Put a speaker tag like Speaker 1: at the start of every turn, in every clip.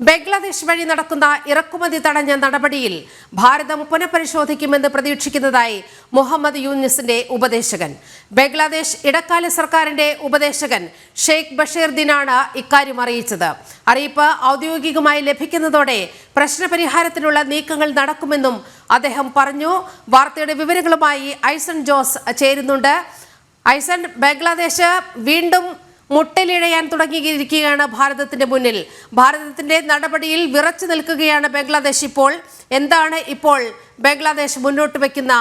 Speaker 1: ബംഗ്ലാദേശ് വഴി നടക്കുന്ന ഇറക്കുമതി തടഞ്ഞ നടപടിയിൽ ഭാരതം പുനഃപരിശോധിക്കുമെന്ന് പ്രതീക്ഷിക്കുന്നതായി മുഹമ്മദ് യൂനിസിന്റെ ഉപദേശകൻ. ബംഗ്ലാദേശ് ഇടക്കാല സർക്കാരിന്റെ ഉപദേശകൻ ഷെയ്ഖ് ബഷീർദ്ദീനാണ് ഇക്കാര്യം അറിയിച്ചത്. അറിയിപ്പ് ഔദ്യോഗികമായി ലഭിക്കുന്നതോടെ പ്രശ്നപരിഹാരത്തിനുള്ള നീക്കങ്ങൾ നടക്കുമെന്നും അദ്ദേഹം പറഞ്ഞു. വാർത്തയുടെ വിവരങ്ങളുമായി ഐസൺ ജോസ് ചേരുന്നുണ്ട്. ഐസൺ ബംഗ്ലാദേശ് വീണ്ടും മുട്ടലിഴയാൻ തുടങ്ങിയിരിക്കുകയാണ് ഭാരതത്തിന്റെ മുന്നിൽ. ഭാരതത്തിന്റെ നടപടിയിൽ വിറച്ചു നിൽക്കുകയാണ് ബംഗ്ലാദേശ് ഇപ്പോൾ. എന്താണ് ഇപ്പോൾ ബംഗ്ലാദേശ് മുന്നോട്ട് വെക്കുന്ന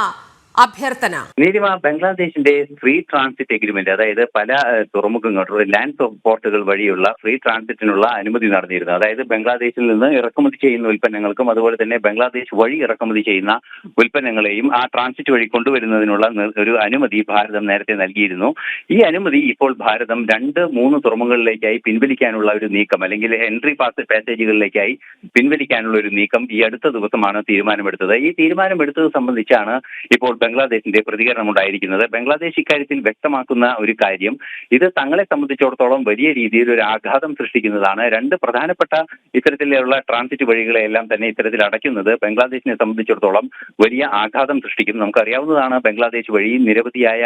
Speaker 1: അഭ്യർത്ഥന.
Speaker 2: നീലിമ ബംഗ്ലാദേശിന്റെ ഫ്രീ ട്രാൻസിറ്റ് എഗ്രിമെന്റ് അതായത് പല തുറമുഖങ്ങൾ ലാൻഡ് പോർട്ടുകൾ വഴിയുള്ള ഫ്രീ ട്രാൻസിറ്റിനുള്ള അനുമതി നടന്നിരുന്നു. അതായത് ബംഗ്ലാദേശിൽ നിന്ന് ഇറക്കുമതി ചെയ്യുന്ന ഉൽപ്പന്നങ്ങൾക്കും അതുപോലെ തന്നെ ബംഗ്ലാദേശ് വഴി ഇറക്കുമതി ചെയ്യുന്ന ഉൽപ്പന്നങ്ങളെയും ആ ട്രാൻസിറ്റ് വഴി കൊണ്ടുവരുന്നതിനുള്ള ഒരു അനുമതി ഭാരതം നേരത്തെ നൽകിയിരുന്നു. ഈ അനുമതി ഇപ്പോൾ ഭാരതം രണ്ട് മൂന്ന് തുറമുഖങ്ങളിലേക്കായി പിൻവലിക്കാനുള്ള ഒരു നീക്കം അല്ലെങ്കിൽ എൻട്രി പാസ് പാസേജുകളിലേക്കായി പിൻവലിക്കാനുള്ള ഒരു നീക്കം ഈ അടുത്ത ദിവസമാണ് തീരുമാനമെടുത്തത്. ഈ തീരുമാനമെടുത്തത് സംബന്ധിച്ചാണ് ഇപ്പോൾ ബംഗ്ലാദേശിന്റെ പ്രതികരണം ഉണ്ടായിരിക്കുന്നത്. ബംഗ്ലാദേശ് ഇക്കാര്യത്തിൽ വ്യക്തമാക്കുന്ന ഒരു കാര്യം ഇത് തങ്ങളെ സംബന്ധിച്ചിടത്തോളം വലിയ രീതിയിൽ ഒരു ആഘാതം സൃഷ്ടിക്കുന്നതാണ്. രണ്ട് പ്രധാനപ്പെട്ട ഇത്തരത്തിലുള്ള ട്രാൻസിറ്റ് വഴികളെല്ലാം തന്നെ ഇത്തരത്തിൽ അടയ്ക്കുന്നത് ബംഗ്ലാദേശിനെ സംബന്ധിച്ചിടത്തോളം വലിയ ആഘാതം സൃഷ്ടിക്കും. നമുക്കറിയാവുന്നതാണ് ബംഗ്ലാദേശ് വഴി നിരവധിയായ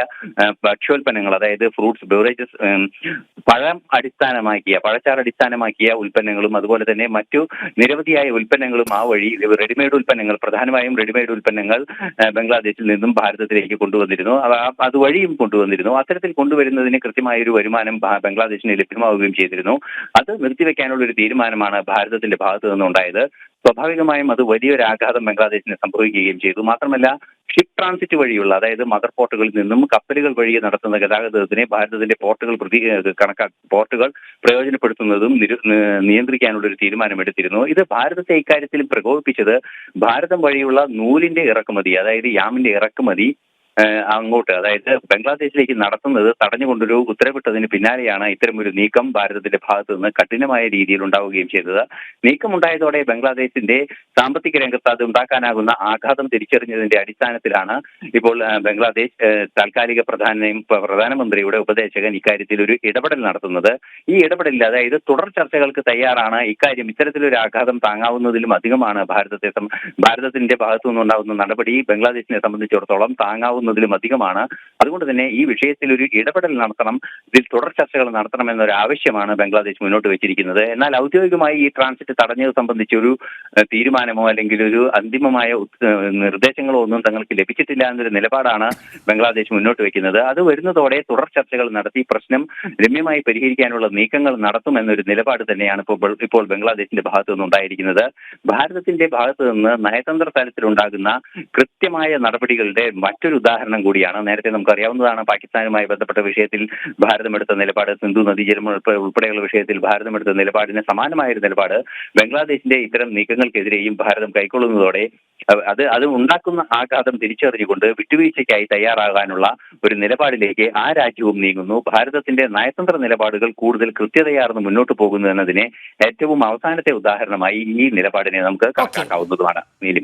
Speaker 2: ഭക്ഷ്യോൽപ്പന്നങ്ങൾ അതായത് ഫ്രൂട്ട്സ് ബെവറേജസ് പഴം അടിസ്ഥാനമാക്കിയ പഴച്ചാർ അടിസ്ഥാനമാക്കിയ ഉൽപ്പന്നങ്ങളും അതുപോലെ തന്നെ മറ്റു നിരവധിയായ ഉൽപ്പന്നങ്ങളും ആ വഴി റെഡിമെയ്ഡ് ഉൽപ്പന്നങ്ങൾ പ്രധാനമായും റെഡിമെയ്ഡ് ഉൽപ്പന്നങ്ങൾ ബംഗ്ലാദേശിൽ നിന്നും ഭാരതത്തിലേക്ക് കൊണ്ടുവന്നിരുന്നു. അതുവഴിയും കൊണ്ടുവന്നിരുന്നു. അത്തരത്തിൽ കൊണ്ടുവരുന്നതിന് കൃത്യമായ ഒരു വരുമാനം ബംഗ്ലാദേശിന് ലഭ്യമാവുകയും ചെയ്തിരുന്നു. അത് നിർത്തിവെക്കാനുള്ള ഒരു തീരുമാനമാണ് ഭാരതത്തിന്റെ ഭാഗത്തു നിന്നുണ്ടായത്. സ്വാഭാവികമായും അത് വലിയൊരു ആഘാതം ബംഗ്ലാദേശിന് സംഭവിക്കുകയും ചെയ്തു. മാത്രമല്ല ഷിപ്പ് ട്രാൻസിറ്റ് വഴിയുള്ള അതായത് മദർ പോർട്ടുകളിൽ നിന്നും കപ്പലുകൾ വഴി നടത്തുന്ന ഗതാഗതത്തിനെ ഭാരതത്തിന്റെ പോർട്ടുകൾ പ്രതി കണക്കാ പോർട്ടുകൾ പ്രയോജനപ്പെടുത്തുന്നതും നിയന്ത്രിക്കാനുള്ള ഒരു തീരുമാനമെടുത്തിരുന്നു. ഇത് ഭാരതത്തെ ഇക്കാര്യത്തിൽ പ്രകോപിപ്പിച്ചത് ഭാരതം വഴിയുള്ള നൂലിന്റെ ഇറക്കുമതി അതായത് യാമിന്റെ ഇറക്കുമതി അങ്ങോട്ട് അതായത് ബംഗ്ലാദേശിലേക്ക് നടത്തുന്നത് തടഞ്ഞുകൊണ്ടൊരു ഉത്തരവിട്ടതിന് പിന്നാലെയാണ് ഇത്തരമൊരു നീക്കം ഭാരതത്തിന്റെ ഭാഗത്തു നിന്ന് കഠിനമായ രീതിയിൽ ഉണ്ടാവുകയും ചെയ്തത്. നീക്കമുണ്ടായതോടെ ബംഗ്ലാദേശിന്റെ സാമ്പത്തിക രംഗത്ത് അത് ഉണ്ടാക്കാനാകുന്ന ആഘാതം തിരിച്ചറിഞ്ഞതിന്റെ അടിസ്ഥാനത്തിലാണ് ഇപ്പോൾ ബംഗ്ലാദേശ് താൽക്കാലിക പ്രധാന പ്രധാനമന്ത്രിയുടെ ഉപദേശകൻ ഇക്കാര്യത്തിൽ ഒരു ഇടപെടൽ നടത്തുന്നത്. ഈ ഇടപെടലിൽ അതായത് തുടർ ചർച്ചകൾക്ക് തയ്യാറാണ്. ഇക്കാര്യം ഇത്തരത്തിലൊരു ആഘാതം താങ്ങാവുന്നതിലും അധികമാണ് ഭാരതത്തെ ഭാരതത്തിന്റെ ഭാഗത്തു നിന്നുണ്ടാകുന്ന നടപടി ബംഗ്ലാദേശിനെ സംബന്ധിച്ചിടത്തോളം താങ്ങാവുന്നതിലും അധികമാണ്. അതുകൊണ്ട് തന്നെ ഈ വിഷയത്തിൽ ഒരു ഇടപെടൽ നടത്തണം. ഇതിൽ തുടർ ചർച്ചകൾ നടത്തണമെന്നൊരു ആവശ്യമാണ് ബംഗ്ലാദേശ് മുന്നോട്ട് വെച്ചിരിക്കുന്നത്. എന്നാൽ ഔദ്യോഗികമായി ഈ ട്രാൻസിറ്റ് തടഞ്ഞത് സംബന്ധിച്ച് ഒരു തീരുമാനമോ അല്ലെങ്കിൽ ഒരു അന്തിമമായ നിർദ്ദേശങ്ങളോ ഒന്നും തങ്ങൾക്ക് ലഭിച്ചിട്ടില്ല എന്നൊരു നിലപാടാണ് ബംഗ്ലാദേശ് മുന്നോട്ട് വെക്കുന്നത്. അത് വരുന്നതോടെ തുടർ ചർച്ചകൾ നടത്തി പ്രശ്നം രമ്യമായി പരിഹരിക്കാനുള്ള നീക്കങ്ങൾ നടത്തുമെന്നൊരു നിലപാട് തന്നെയാണ് ഇപ്പോൾ ഇപ്പോൾ ബംഗ്ലാദേശിന്റെ ഭാഗത്തു നിന്നുണ്ടായിരിക്കുന്നത് ഭാരതത്തിന്റെ ഭാഗത്തു നിന്ന് നയതന്ത്ര തലത്തിലുണ്ടാകുന്ന കൃത്യമായ നടപടികളുടെ മറ്റൊരു ഉദാഹരണം കൂടിയാണ്. നേരത്തെ നമുക്കറിയാവുന്നതാണ് പാകിസ്ഥാനുമായി ബന്ധപ്പെട്ട വിഷയത്തിൽ ഭാരതം എടുത്ത നിലപാട് സിന്ധു നദീജലം ഉൾപ്പെ- ഉൾപ്പെടെയുള്ള വിഷയത്തിൽ ഭാരതം എടുത്ത നിലപാടിന് സമാനമായ ഒരു നിലപാട്. ബംഗ്ലാദേശിന്റെ ഇത്തരം നീക്കങ്ങൾക്കെതിരെയും ഭാരതം കൈക്കൊള്ളുന്നതോടെ അത് അത് ഉണ്ടാക്കുന്ന ആഘാതം തിരിച്ചറിഞ്ഞുകൊണ്ട് വിട്ടുവീഴ്ചയ്ക്കായി തയ്യാറാകാനുള്ള ഒരു നിലപാടിലേക്ക് ആ രാജ്യവും നീങ്ങുന്നു. ഭാരതത്തിന്റെ നയതന്ത്ര നിലപാടുകൾ കൂടുതൽ കൃത്യതയാർന്ന് മുന്നോട്ട് പോകുന്നു എന്നതിനെ ഏറ്റവും അവസാനത്തെ ഉദാഹരണമായി ഈ നിലപാടിനെ നമുക്ക് കണക്കാക്കാവുന്നതുമാണ്. നീലിമ.